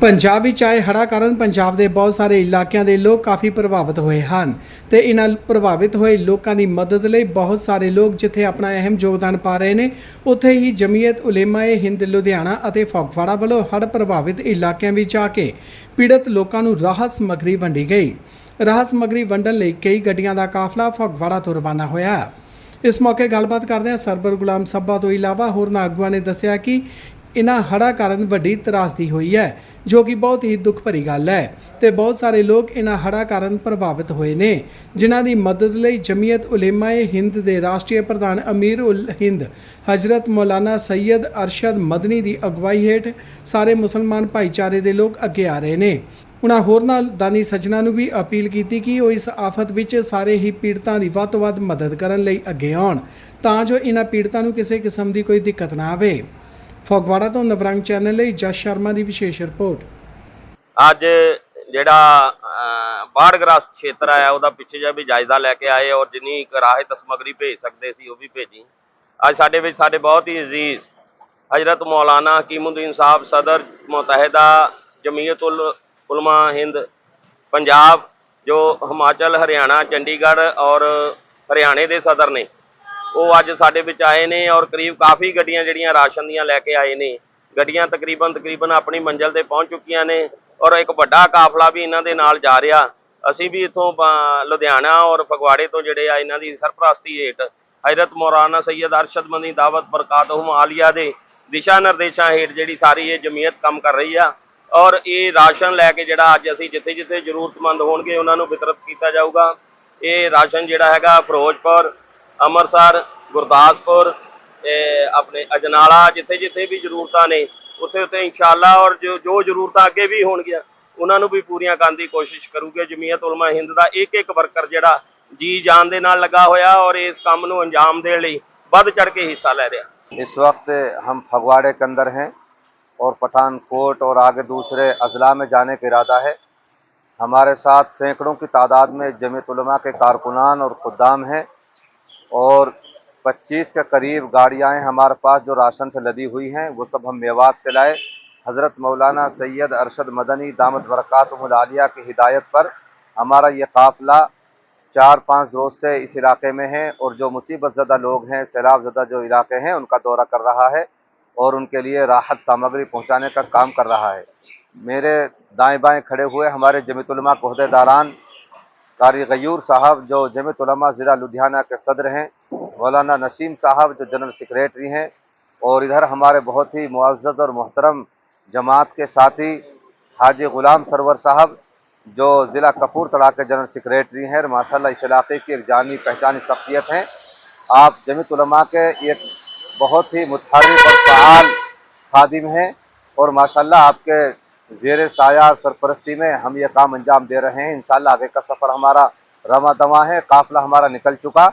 ਪੰਜਾਬ ਵਿੱਚ ਆਏ ਹੜ੍ਹਾਂ ਕਾਰਨ ਪੰਜਾਬ ਦੇ ਬਹੁਤ ਸਾਰੇ ਇਲਾਕਿਆਂ ਦੇ ਲੋਕ ਕਾਫੀ ਪ੍ਰਭਾਵਿਤ ਹੋਏ ਹਨ ਤੇ ਇਹਨਾਂ ਪ੍ਰਭਾਵਿਤ ਹੋਏ ਲੋਕਾਂ ਦੀ ਮਦਦ ਲਈ ਬਹੁਤ ਸਾਰੇ ਲੋਕ ਜਿੱਥੇ ਆਪਣਾ ਅਹਿਮ ਯੋਗਦਾਨ ਪਾ ਰਹੇ ਨੇ, ਉੱਥੇ ਹੀ ਜਮੀਅਤ ਉਲੇਮਾਏ ਹਿੰਦ, ਲੁਧਿਆਣਾ ਅਤੇ ਫੌਗਵਾੜਾ ਵੱਲੋਂ ਹੜ੍ਹ ਪ੍ਰਭਾਵਿਤ ਇਲਾਕਿਆਂ ਵਿੱਚ ਆ ਕੇ ਪੀੜਤ ਲੋਕਾਂ ਨੂੰ ਰਾਹਤ ਸਮੱਗਰੀ ਵੰਡੀ ਗਈ। ਰਾਹਤ ਸਮੱਗਰੀ ਵੰਡਣ ਲਈ ਕਈ ਗੱਡੀਆਂ ਦਾ ਕਾਫਲਾ ਫੌਗਵਾੜਾ ਤੋਂ ਰਵਾਨਾ ਹੋਇਆ। ਇਸ ਮੌਕੇ ਗੱਲਬਾਤ ਕਰਦਿਆਂ ਸਰਬਰ ਗੁਲਾਮ ਸੱਬਾ ਤੋਂ ਇਲਾਵਾ ਹੋਰਨਾਂ ਆਗੂਆਂ ਨੇ ਦੱਸਿਆ ਕਿ ਇਹਨਾਂ ਹੜ੍ਹਾਂ ਕਾਰਨ ਵੱਡੀ ਤਰਾਸਦੀ ਹੋਈ ਹੈ, ਜੋ ਕਿ ਬਹੁਤ ਹੀ ਦੁੱਖ ਭਰੀ ਗੱਲ ਹੈ ਤੇ ਬਹੁਤ ਸਾਰੇ ਲੋਕ ਇਹਨਾਂ ਹੜ੍ਹਾਂ ਕਾਰਨ ਪ੍ਰਭਾਵਿਤ ਹੋਏ ਨੇ, ਜਿਨ੍ਹਾਂ ਦੀ ਮਦਦ ਲਈ ਜਮੀਅਤ ਉਲੇਮਾਏ ਹਿੰਦ ਦੇ ਰਾਸ਼ਟਰੀ ਪ੍ਰਧਾਨ ਅਮੀਰ ਉਲ ਹਿੰਦ, ਹਜ਼ਰਤ ਮੌਲਾਨਾ ਸੈਯਦ ਅਰਸ਼ਦ ਮਦਨੀ ਦੀ ਅਗਵਾਈ ਹੇਠ ਸਾਰੇ ਮੁਸਲਮਾਨ ਭਾਈਚਾਰੇ ਦੇ ਲੋਕ ਅੱਗੇ ਆ ਰਹੇ ਨੇ। ਉਹਨਾਂ ਹੋਰਨਾਂ ਦਾਨੀ ਸੱਜਣਾ ਨੂੰ ਵੀ ਅਪੀਲ ਕੀਤੀ ਕਿ ਉਹ ਇਸ ਆਫਤ ਵਿੱਚ ਸਾਰੇ ਹੀ ਪੀੜਤਾਂ ਦੀ ਵੱਧ ਤੋਂ ਵੱਧ ਮਦਦ ਕਰਨ ਲਈ ਅੱਗੇ ਆਉਣ, ਤਾਂ ਜੋ ਇਹਨਾਂ ਪੀੜਤਾਂ ਨੂੰ ਕਿਸੇ ਕਿਸਮ ਦੀ ਕੋਈ ਦਿੱਕਤ ਨਾ ਆਵੇ। ਫਗਵਾੜਾ ਤੋਂ ਨਵਰੰਗ ਚੈਨਲ ਲਈ ਜਸ ਸ਼ਰਮਾ ਦੀ ਵਿਸ਼ੇਸ਼ ਰਿਪੋਰਟ। ਅੱਜ ਜਿਹੜਾ ਬਾੜਗਰਾਸ ਖੇਤਰ ਆਇਆ, ਉਹਦਾ ਪਿੱਛੇ ਜਿਹਾ ਵੀ ਜਾਇਜ਼ਾ ਲੈ ਕੇ ਆਏ ਔਰ ਜਿੰਨੀ ਕਰਾਹਿਤ ਸਮਗਰੀ ਭੇਜ ਸਕਦੇ ਸੀ, ਉਹ ਵੀ ਭੇਜੀ। ਅੱਜ ਸਾਡੇ ਵਿੱਚ ਸਾਡੇ ਬਹੁਤ ਹੀ ਅਜ਼ੀਜ਼ ਹਜ਼ਰਤ ਮੌਲਾਨਾ ਹਕੀਮੁਦੀਨ ਸਾਹਿਬ ਸਦਰ ਮੁਤਹਿਦਾ ਜਮੀਅਤੁਲ ਉਲਮਾ ਹਿੰਦ ਪੰਜਾਬ, ਜੋ ਹਿਮਾਚਲ, ਹਰਿਆਣਾ, ਚੰਡੀਗੜ੍ਹ ਔਰ ਹਰਿਆਣੇ ਦੇ ਸਦਰ ਨੇ। ਉਹ ਅੱਜ ਸਾਡੇ ਵਿੱਚ ਆਏ ਨੇ ਔਰ ਕਰੀਬ ਕਾਫੀ ਗੱਡੀਆਂ ਜਿਹੜੀਆਂ ਰਾਸ਼ਨ ਦੀਆਂ ਲੈ ਕੇ ਆਏ ਨੇ। ਗੱਡੀਆਂ ਤਕਰੀਬਨ ਤਕਰੀਬਨ ਆਪਣੀ ਮੰਜ਼ਿਲ ਤੇ ਪਹੁੰਚ ਚੁੱਕੀਆਂ ਨੇ ਔਰ ਇੱਕ ਵੱਡਾ ਕਾਫਲਾ ਵੀ ਇਹਨਾਂ ਦੇ ਨਾਲ ਜਾ ਰਿਹਾ। ਅਸੀਂ ਵੀ ਇਥੋਂ ਲੁਧਿਆਣਾ ਔਰ ਫਗਵਾੜੇ ਤੋਂ ਜਿਹੜੇ ਆ ਇਹਨਾਂ ਦੀ ਸਰਪ੍ਰਸਤੀ ਹੇਠ ਹਜ਼ਰਤ ਮੌਲਾਨਾ ਸੈਯਦ ਅਰਸ਼ਦ ਮੰਦੀ ਦਾਵਤ ਬਰਕਾਤਹੁਮ ਆਲੀਆ ਦੇ ਦਿਸ਼ਾ ਨਿਰਦੇਸ਼ਾਂ ਹੇਠ ਜਿਹੜੀ ਸਾਰੀ ਇਹ ਜਮੀਅਤ ਕੰਮ ਕਰ ਰਹੀ ਆ ਔਰ ਇਹ ਰਾਸ਼ਨ ਲੈ ਕੇ ਜਿਹੜਾ ਅੱਜ ਅਸੀਂ ਜਿੱਥੇ ਜਿੱਥੇ ਜ਼ਰੂਰਤਮੰਦ ਹੋਣਗੇ ਉਹਨਾਂ ਨੂੰ ਵਿਤਰਤ ਕੀਤਾ ਜਾਊਗਾ। ਇਹ ਰਾਸ਼ਨ ਜਿਹੜਾ ਹੈਗਾ ਫਿਰੋਜ਼ਪੁਰ ਅੰਮ੍ਰਿਤਸਰ ਗੁਰਦਾਸਪੁਰ ਤੇ ਆਪਣੇ ਅਜਨਾਲਾ ਜਿੱਥੇ ਜਿੱਥੇ ਵੀ ਜ਼ਰੂਰਤਾਂ ਨੇ ਉੱਥੇ ਉੱਥੇ ਇਨਸ਼ਾਅੱਲਾ ਔਰ ਜੋ ਜੋ ਜ਼ਰੂਰਤਾਂ ਅੱਗੇ ਵੀ ਹੋਣਗੀਆਂ ਉਹਨਾਂ ਨੂੰ ਵੀ ਪੂਰੀਆਂ ਕਰਨ ਦੀ ਕੋਸ਼ਿਸ਼ ਕਰੂਗੇ ਜਮੀਅਤ ਉਲਮਾ ਹਿੰਦ ਦਾ ਇੱਕ ਇੱਕ ਵਰਕਰ ਜਿਹੜਾ ਜੀ ਜਾਨ ਦੇ ਨਾਲ ਲੱਗਾ ਹੋਇਆ ਔਰ ਇਸ ਕੰਮ ਨੂੰ ਅੰਜਾਮ ਦੇਣ ਲਈ ਵੱਧ ਚੜ ਕੇ ਹਿੱਸਾ ਲੈ ਰਿਹਾ इस वक्त हम फगवाड़े के अंदर हैं और पठानकोट और आगे दूसरे अजला में जाने का इरादा है हमारे साथ सैकड़ों की तादाद में जमीयत उलमा के कारकुनान और खुदाम हैं اور پچیس کے قریب گاڑیاں ہمارے پاس جو راشن سے لدی ہوئی ہیں، وہ سب ہم میوات سے لائے۔ حضرت مولانا سید ارشد مدنی دامت برکات العالیہ کی ہدایت پر ہمارا یہ قافلہ چار پانچ روز سے اس علاقے میں ہیں اور جو مصیبت زدہ لوگ ہیں، سیلاب زدہ جو علاقے ہیں، ان کا دورہ کر رہا ہے اور ان کے لیے راحت سامگری پہنچانے کا کام کر رہا ہے۔ میرے دائیں بائیں کھڑے ہوئے ہمارے جمیت علماء کو عہدے داران قاری غیور صاحب جو جمعیت علماء ضلع لدھیانہ کے صدر ہیں، مولانا نسیم صاحب جو جنرل سیکریٹری ہیں اور ادھر ہمارے بہت ہی معزز اور محترم جماعت کے ساتھی حاجی غلام سرور صاحب جو ضلع کپور تڑا کے جنرل سیکریٹری ہیں اور ماشاء اللہ اس علاقے کی ایک جانی پہچانی شخصیت ہیں۔ آپ جمعیت علماء کے ایک بہت ہی متحرک اور فعال خادم ہیں اور ماشاء اللہ آپ کے जेर साया सरपरस्ती में हम ये काम अंजाम दे रहे हैं इंशाल्लाह आगे का सफ़र हमारा रमा दवा है काफ़िला हमारा निकल चुका